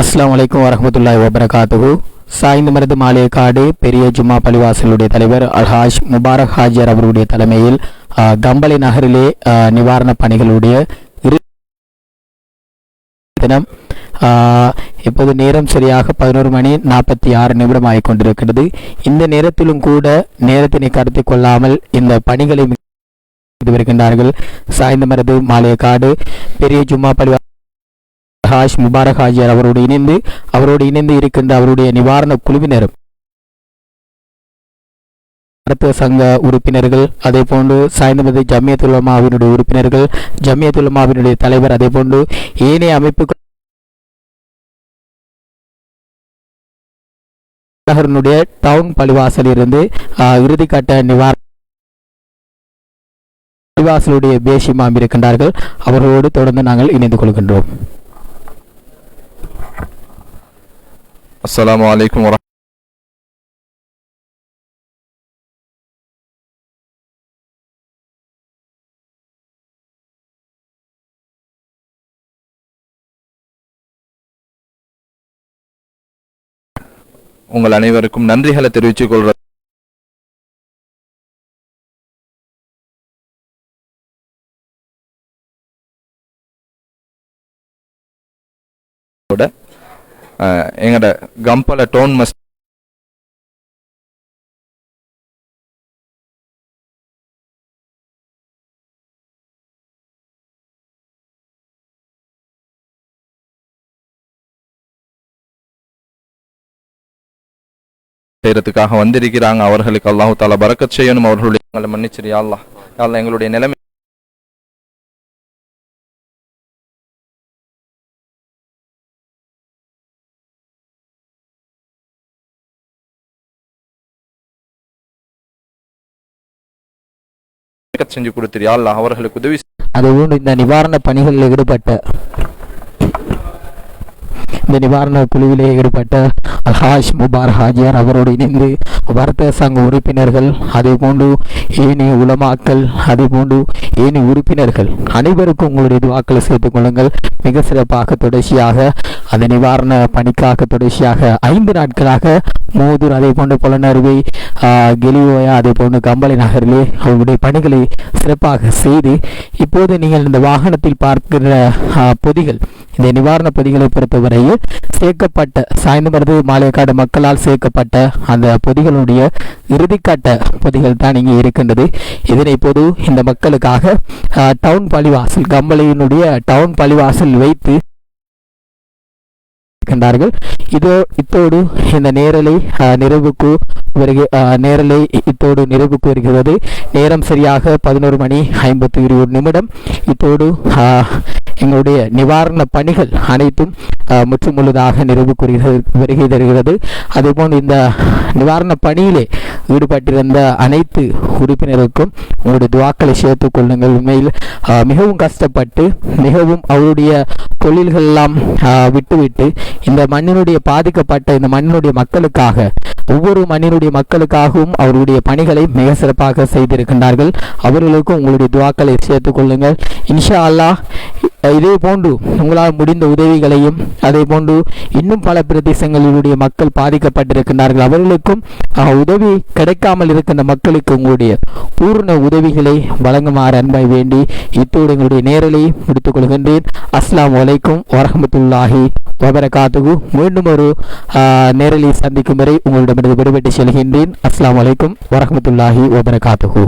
அஸ்லாம் வலைக்கம் வரமத்துல்லாய் வபரகாத்துகு சாய்ந்த சாய்ந்தமரது மாளிகைக்காடு பெரிய ஜும்மா பள்ளிவாசலுடைய தலைவர் அல்ஹாஜ் முபாரக் ஹாஜர் அவருடைய தலைமையில் கம்பளை நகரிலே நிவாரணப் பணிகளுடைய இரு தினம் இப்போது நேரம் சரியாக பதினோரு மணி நாற்பத்தி ஆறு நிமிடம் ஆகிக் கொண்டிருக்கிறது. இந்த நேரத்திலும் கூட நேரத்தினை கருத்தில் கொள்ளாமல் இந்த பணிகளை செய்து வருகின்றார்கள். சாய்ந்தமரது மாளிகைக்காடு பெரிய ஜும்மா பள்ளி ஹாஷ் முபாரக் ஹாஜியார் அவரோடு இணைந்து அவரோடு இணைந்து இருக்கின்ற அவருடைய நிவாரண குழுவினரும் மருத்துவ சங்க உறுப்பினர்கள் அதே போன்று சாய்ந்தமதி ஜமியத் உலமாவினுடைய உறுப்பினர்கள் ஜமியத் உலமாவினுடைய தலைவர் அதே போன்று ஏனைய அமைப்புகள் நகரனுடைய டவுன் பள்ளிவாசலில் இருந்து இறுதிக்கட்ட நிவாரண பள்ளிவாசலுடைய பேஷிமாம் இருக்கின்றார்கள். அவர்களோடு தொடர்ந்து நாங்கள் இணைந்து கொள்கின்றோம். அஸ்ஸலாமு அலைக்கும் வரஹ் உங்கள் அனைவருக்கும் நன்றிகளை தெரிவித்துக் கொள்ற கூட எங்கட கம்பல டோன் மஸ் செய்யறதுக்காக வந்திருக்கிறாங்க. அவர்களுக்கு அல்லாஹு தாலா பரக்கத் செய்யணும். அவர்களுடைய எங்களை அல்லா எங்களுடைய நிலைமை பரக்கத் செஞ்சு கொடுத்துரு. அல்லாஹ் அவர்களுக்கு உதவி அதுபோன்று இந்த நிவாரண பணிகளில் ஈடுபட்ட இந்த நிவாரண குழுவிலே ஈடுபட்ட அல்ஹாஜ் முபார் ஹாஜியார் அவரோடு இணைந்து வர்த்தக சங்க உறுப்பினர்கள் அதேபோன்று ஏனைய உலமாக்கள் அதேபோன்று ஏனைய உறுப்பினர்கள் அனைவருக்கும் உங்களுடைய துவாக்களை சேர்த்துக் கொள்ளுங்கள். மிக சிறப்பாக தொடர்ச்சியாக அந்த நிவாரண பணிக்காக தொடர்ச்சியாக ஐந்து நாட்களாக மூதூர் அதே போன்று புலனருவை கெலியோயா அதே போன்று கம்பளை நகரிலே அவருடைய பணிகளை சிறப்பாக செய்து இப்போது நீங்கள் இந்த வாகனத்தில் பார்க்கிற பொதிகள் இந்த நிவாரண பொதிகளை சேர்க்கப்பட்ட சாய்ந்தமருது மாலையக்காடு மக்களால் சேர்க்கப்பட்ட அந்த பொதிகளுடைய இறுதிக்கட்ட பொதிகள் தான் இங்கே இருக்கின்றது. இதனை பொது இந்த மக்களுக்காக டவுன் பள்ளிவாசல் கம்பளையினுடைய டவுன் பள்ளிவாசல் வைத்து இருக்கின்றார்கள். இதோ இத்தோடு இந்த நேரலை நிறைவுக்கு வருக நேரலை இத்தோடு நிறைவுக்கு வருகிறது. நேரம் சரியாக பதினோரு மணி ஐம்பத்தி இருபது நிமிடம். இத்தோடு எங்களுடைய நிவாரண பணிகள் அனைத்தும் முற்றுமுழுதாக நிறைவுக்கு வருகிறது- வருகை தருகிறது. அதேபோல் இந்த நிவாரண பணியிலே ஈடுபட்டிருந்த அனைத்து உறுப்பினருக்கும் உங்களுடைய துவாக்களை சேர்த்துக் கொள்ளுங்கள். உண்மையில் மிகவும் கஷ்டப்பட்டு மிகவும் அவருடைய தொழில்கள் எல்லாம் விட்டுவிட்டு இந்த மண்ணினுடைய பாதிக்கப்பட்ட இந்த மண்ணினுடைய மக்களுக்காக ஒவ்வொரு மண்ணினுடைய மக்களுக்காகவும் அவருடைய பணிகளை மிக சிறப்பாக செய்திருக்கின்றார்கள். அவர்களுக்கும் உங்களுடைய துவாக்களை சேர்த்துக் கொள்ளுங்கள். இன்ஷா அல்லாஹ் இதே போன்று உங்களால் முடிந்த உதவிகளையும் அதே போன்று இன்னும் பல பிரதேசங்களிலுடைய மக்கள் பாதிக்கப்பட்டிருக்கின்றார்கள். அவர்களுக்கும் உதவி கிடைக்காமல் இருக்கின்ற மக்களுக்கு உங்களுடைய பூர்ண உதவிகளை வழங்குமாறு அன்பாய் வேண்டி இத்தோடு எங்களுடைய நேரலை முடித்துக் கொள்கின்றேன். அஸ்ஸலாமு வலைக்கும் வரஹ்மத்துல்லாஹி வபரகாத்துகு மீண்டும் ஒரு நேரலை சந்திக்கும் வரை உங்களிடமிருந்து விடுபட்டு செல்கின்றேன். அஸ்லாம் வலைக்கும் வரஹ்மத்துல்லாஹி வபரகாத்துகு